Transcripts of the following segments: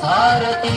सारती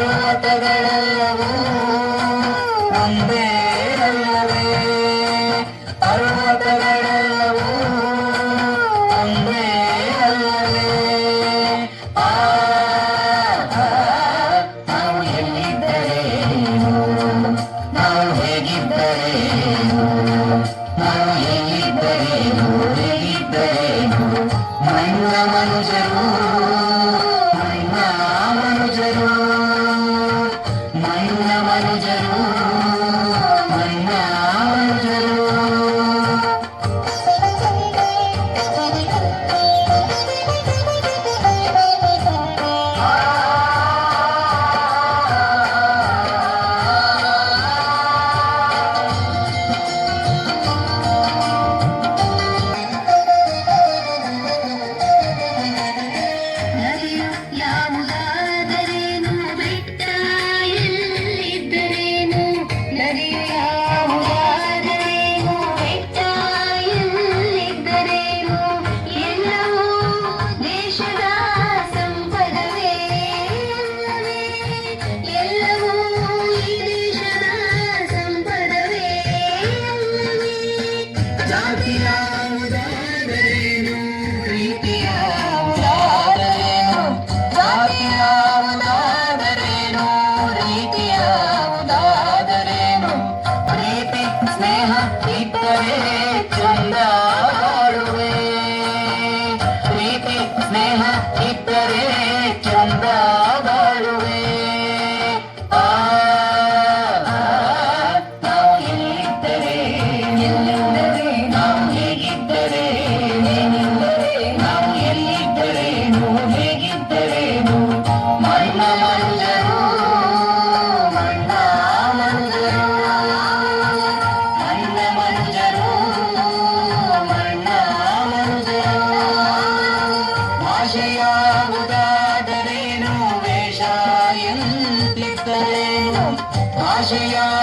ಪರ್ವತಗಳೆಲ್ಲವೂ ಒಂದೇ ಅಲ್ಲವೇ ಪರ್ವತಗಳೆಲ್ಲವೂ ಒಂದೇ ಅಲ್ಲವೇ ಆ ನಾವು ಮನುಜರು Tatiana. Maria.